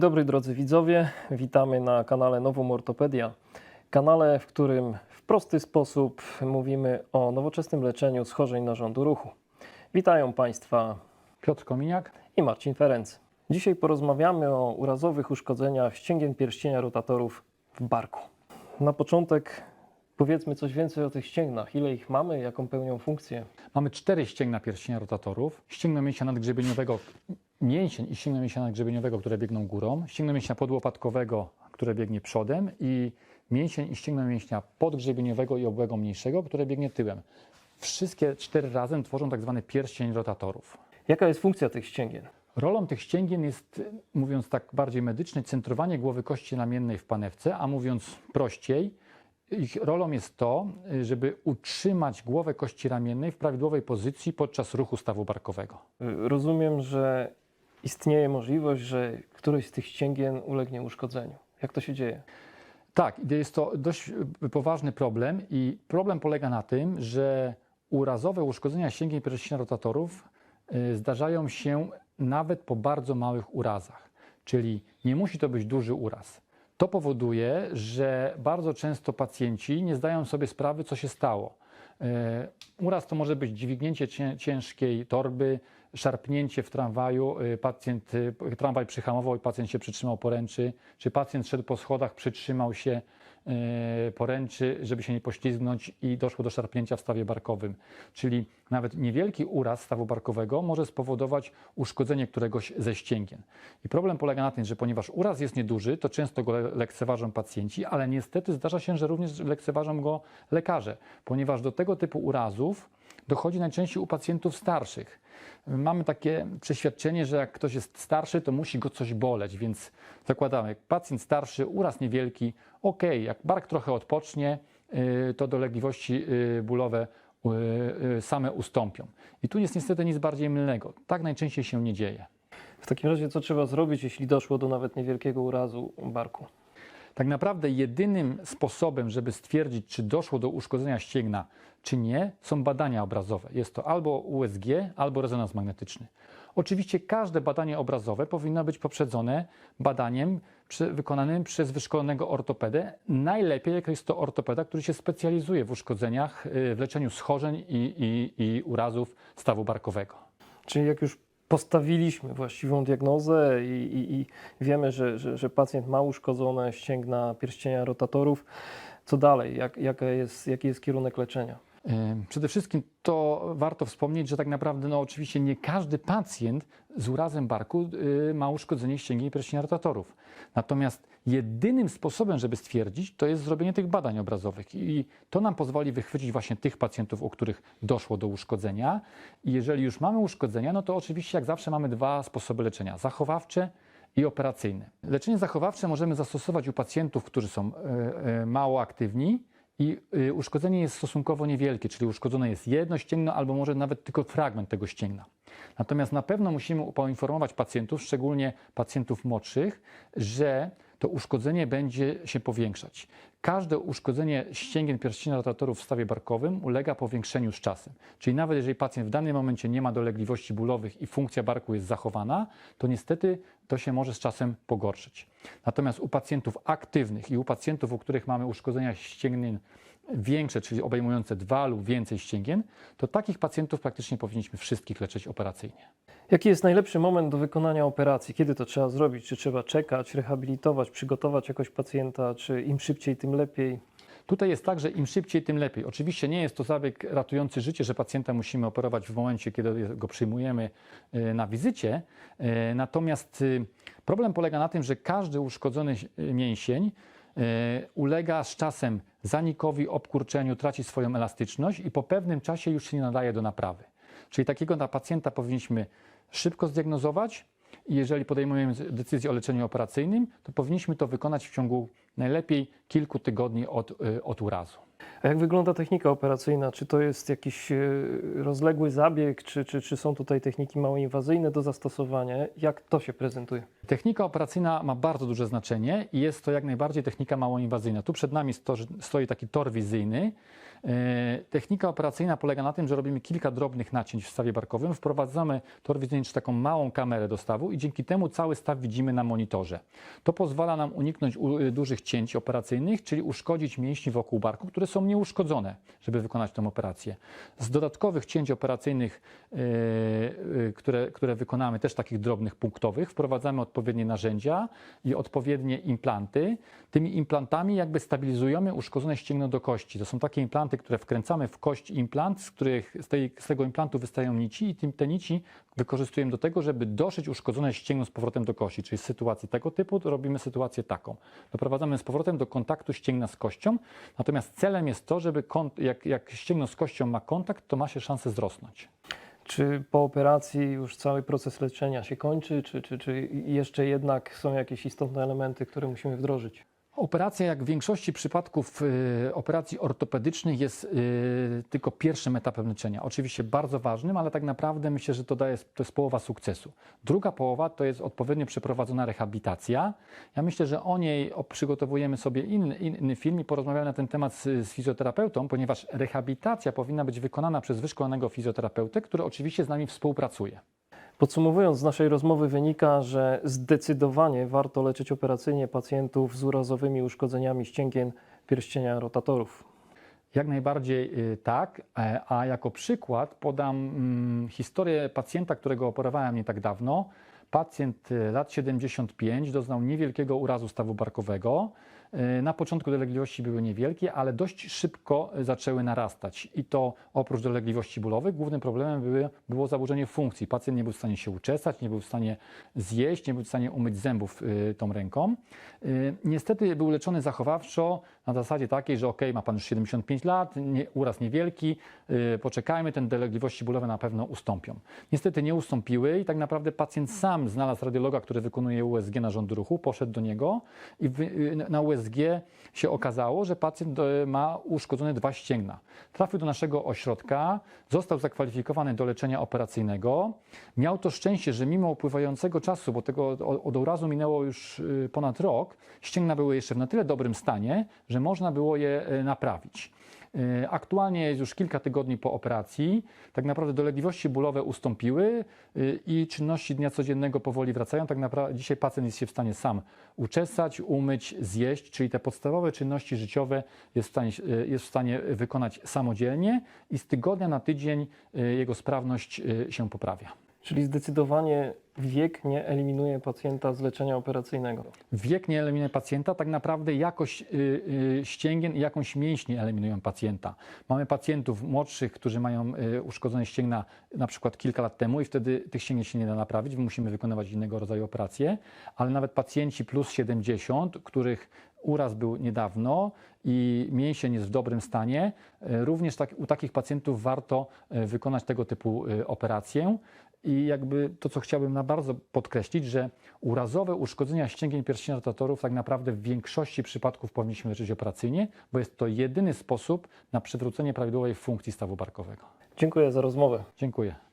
Dzień dobry drodzy widzowie, witamy na kanale Nowum Ortopedia. Kanale, w którym w prosty sposób mówimy o nowoczesnym leczeniu schorzeń narządu ruchu. Witają Państwa Piotr Kominiak. i Marcin Ferenc. Dzisiaj porozmawiamy o urazowych uszkodzeniach ścięgien pierścienia rotatorów w barku. Na początek powiedzmy coś więcej o tych ścięgnach. Ile ich mamy, jaką pełnią funkcję? Mamy cztery ścięgna pierścienia rotatorów. Ścięgno mięśnia nadgrzebieniowego, mięsień i ścięgno mięśnia nadgrzebieniowego, które biegną górą. Ścięgno mięśnia podłopatkowego, które biegnie przodem i mięsień i ścięgno mięśnia podgrzebieniowego i obłego mniejszego, które biegnie tyłem. Wszystkie cztery razem tworzą tak zwany pierścień rotatorów. Jaka jest funkcja tych ścięgien? Rolą tych ścięgien jest, mówiąc tak bardziej medycznie, centrowanie głowy kości ramiennej w panewce, a mówiąc prościej, ich rolą jest to, żeby utrzymać głowę kości ramiennej w prawidłowej pozycji podczas ruchu stawu barkowego. Rozumiem, że istnieje możliwość, że któreś z tych ścięgien ulegnie uszkodzeniu. Jak to się dzieje? Tak, jest to dość poważny problem i problem polega na tym, że urazowe uszkodzenia ścięgien pierścienia rotatorów y, zdarzają się nawet po bardzo małych urazach, czyli nie musi to być duży uraz. To powoduje, że bardzo często pacjenci nie zdają sobie sprawy, co się stało. Y, Uraz to może być dźwignięcie cię- ciężkiej torby, szarpnięcie w tramwaju, y, pacjent, y, tramwaj przyhamował i pacjent się przytrzymał poręczy, czy pacjent szedł po schodach, przytrzymał się y, poręczy, żeby się nie poślizgnąć i doszło do szarpnięcia w stawie barkowym. Czyli nawet niewielki uraz stawu barkowego może spowodować uszkodzenie któregoś ze ścięgien. I problem polega na tym, że ponieważ uraz jest nieduży, to często go le- lekceważą pacjenci, ale niestety zdarza się, że również lekceważą go lekarze, ponieważ do tego typu urazów dochodzi najczęściej u pacjentów starszych. Mamy takie przeświadczenie, że jak ktoś jest starszy, to musi go coś boleć, więc zakładamy, jak pacjent starszy, uraz niewielki, ok, jak bark trochę odpocznie, y, to dolegliwości y, bólowe y, same ustąpią. I tu jest niestety nic bardziej mylnego. Tak najczęściej się nie dzieje. W takim razie, co trzeba zrobić, jeśli doszło do nawet niewielkiego urazu barku? Tak naprawdę jedynym sposobem, żeby stwierdzić, czy doszło do uszkodzenia ścięgna, czy nie, są badania obrazowe. Jest to albo USG, albo rezonans magnetyczny. Oczywiście każde badanie obrazowe powinno być poprzedzone badaniem przy, wykonanym przez wyszkolonego ortopedę. Najlepiej, jak jest to ortopeda, który się specjalizuje w uszkodzeniach, y, w leczeniu schorzeń i, i, i urazów stawu barkowego. Czyli jak już postawiliśmy właściwą diagnozę i, i, i wiemy, że, że, że pacjent ma uszkodzone ścięgna pierścienia rotatorów, co dalej? Jak, jaka jest, jaki jest kierunek leczenia? Przede wszystkim to warto wspomnieć, że tak naprawdę no oczywiście nie każdy pacjent z urazem barku y, ma uszkodzenie ścięgien pierścienia rotatorów. Natomiast jedynym sposobem, żeby stwierdzić, to jest zrobienie tych badań obrazowych i to nam pozwoli wychwycić właśnie tych pacjentów, u których doszło do uszkodzenia. I jeżeli już mamy uszkodzenia, no to oczywiście jak zawsze mamy dwa sposoby leczenia: zachowawcze i operacyjne. Leczenie zachowawcze możemy zastosować u pacjentów, którzy są e, e, mało aktywni i y, uszkodzenie jest stosunkowo niewielkie, czyli uszkodzone jest jedno ścięgno albo może nawet tylko fragment tego ścięgna. Natomiast na pewno musimy poinformować pacjentów, szczególnie pacjentów młodszych, że to uszkodzenie będzie się powiększać. Każde uszkodzenie ścięgien pierścienia rotatorów w stawie barkowym ulega powiększeniu z czasem. Czyli nawet jeżeli pacjent w danym momencie nie ma dolegliwości bólowych i funkcja barku jest zachowana, to niestety to się może z czasem pogorszyć. Natomiast u pacjentów aktywnych i u pacjentów, u których mamy uszkodzenia ścięgien większe, czyli obejmujące dwa lub więcej ścięgien, to takich pacjentów praktycznie powinniśmy wszystkich leczyć operacyjnie. Jaki jest najlepszy moment do wykonania operacji? Kiedy to trzeba zrobić? Czy trzeba czekać, rehabilitować, przygotować jakoś pacjenta? Czy im szybciej, tym lepiej? Tutaj jest tak, że im szybciej, tym lepiej. Oczywiście nie jest to zabieg ratujący życie, że pacjenta musimy operować w momencie, kiedy go przyjmujemy y, na wizycie. Y, Natomiast y, problem polega na tym, że każdy uszkodzony mięsień ulega z czasem zanikowi, obkurczeniu, traci swoją elastyczność i po pewnym czasie już się nie nadaje do naprawy. Czyli takiego pacjenta powinniśmy szybko zdiagnozować i jeżeli podejmujemy decyzję o leczeniu operacyjnym, to powinniśmy to wykonać w ciągu najlepiej kilku tygodni od, y, od urazu. A jak wygląda technika operacyjna? Czy to jest jakiś e, rozległy zabieg, czy, czy, czy są tutaj techniki mało inwazyjne do zastosowania? Jak to się prezentuje? Technika operacyjna ma bardzo duże znaczenie i jest to jak najbardziej technika mało inwazyjna. Tu przed nami sto, stoi taki tor wizyjny. E, Technika operacyjna polega na tym, że robimy kilka drobnych nacięć w stawie barkowym, wprowadzamy tor wizyjny czy taką małą kamerę do stawu i dzięki temu cały staw widzimy na monitorze. To pozwala nam uniknąć y, dużych cięć operacyjnych, czyli uszkodzić mięśnie wokół barku, które są nieuszkodzone, żeby wykonać tę operację. Z dodatkowych cięć operacyjnych, e, e, które, które wykonamy, też takich drobnych punktowych, wprowadzamy odpowiednie narzędzia i odpowiednie implanty. Tymi implantami jakby stabilizujemy uszkodzone ścięgno do kości. To są takie implanty, które wkręcamy w kość implant, z których z, tej, z tego implantu wystają nici i tym, te nici wykorzystujemy do tego, żeby doszyć uszkodzone ścięgno z powrotem do kości. Czyli w sytuacji tego typu robimy sytuację taką. Doprowadzamy z powrotem do kontaktu ścięgna z kością, natomiast celem jest to, żeby kont- jak, jak ścięgno z kością ma kontakt, to ma się szansę wzrosnąć. Czy po operacji już cały proces leczenia się kończy, czy, czy, czy jeszcze jednak są jakieś istotne elementy, które musimy wdrożyć? Operacja, jak w większości przypadków y, operacji ortopedycznych, jest y, tylko pierwszym etapem leczenia. Oczywiście bardzo ważnym, ale tak naprawdę myślę, że to, daje, to jest połowa sukcesu. Druga połowa to jest odpowiednio przeprowadzona rehabilitacja. Ja myślę, że o niej przygotowujemy sobie inny, inny film i porozmawiamy na ten temat z, z fizjoterapeutą, ponieważ rehabilitacja powinna być wykonana przez wyszkolonego fizjoterapeutę, który oczywiście z nami współpracuje. Podsumowując, z naszej rozmowy wynika, że zdecydowanie warto leczyć operacyjnie pacjentów z urazowymi uszkodzeniami ścięgien pierścienia rotatorów. Jak najbardziej y, tak, e, a jako przykład podam mm, historię pacjenta, którego operowałem nie tak dawno. Pacjent y, lat 75 doznał niewielkiego urazu stawu barkowego. Y, Na początku dolegliwości były niewielkie, ale dość szybko y, zaczęły narastać. I to oprócz dolegliwości bólowych, głównym problemem były, było zaburzenie funkcji. Pacjent nie był w stanie się uczesać, nie był w stanie zjeść, nie był w stanie umyć zębów y, tą ręką. Niestety był leczony zachowawczo na zasadzie takiej, że ok, ma pan już 75 lat, nie, uraz niewielki, poczekajmy, te dolegliwości bólowe na pewno ustąpią. Niestety nie ustąpiły i tak naprawdę pacjent sam znalazł radiologa, który wykonuje USG narządu ruchu, poszedł do niego i na USG się okazało, że pacjent y, ma uszkodzone dwa ścięgna. Trafił do naszego ośrodka, został zakwalifikowany do leczenia operacyjnego. Miał to szczęście, że mimo upływającego czasu, bo tego od- urazu minęło już y, ponad rok, ścięgna były jeszcze w na tyle dobrym stanie, że można było je y, naprawić. Y, Aktualnie jest już kilka tygodni po operacji. Tak naprawdę dolegliwości bólowe ustąpiły y, i czynności dnia codziennego powoli wracają. Tak naprawdę dzisiaj pacjent jest się w stanie sam uczesać, umyć, zjeść, czyli te podstawowe czynności życiowe jest w stanie, y, jest w stanie wykonać samodzielnie i z tygodnia na tydzień jego sprawność się poprawia. Czyli zdecydowanie wiek nie eliminuje pacjenta z leczenia operacyjnego. Wiek nie eliminuje pacjenta, tak naprawdę jakość y, y, ścięgien i jakąś mięśni eliminują pacjenta. Mamy pacjentów młodszych, którzy mają y, uszkodzone ścięgna na przykład kilka lat temu i wtedy tych ścięgien się nie da naprawić, musimy wykonywać innego rodzaju operacje, ale nawet pacjenci plus 70, których uraz był niedawno i mięsień jest w dobrym stanie, również tak, u takich pacjentów warto wykonać tego typu operację. I jakby to, co chciałbym na bardzo podkreślić, że urazowe uszkodzenia ścięgien pierścienia rotatorów tak naprawdę w większości przypadków powinniśmy leczyć operacyjnie, bo jest to jedyny sposób na przywrócenie prawidłowej funkcji stawu barkowego. Dziękuję za rozmowę. Dziękuję.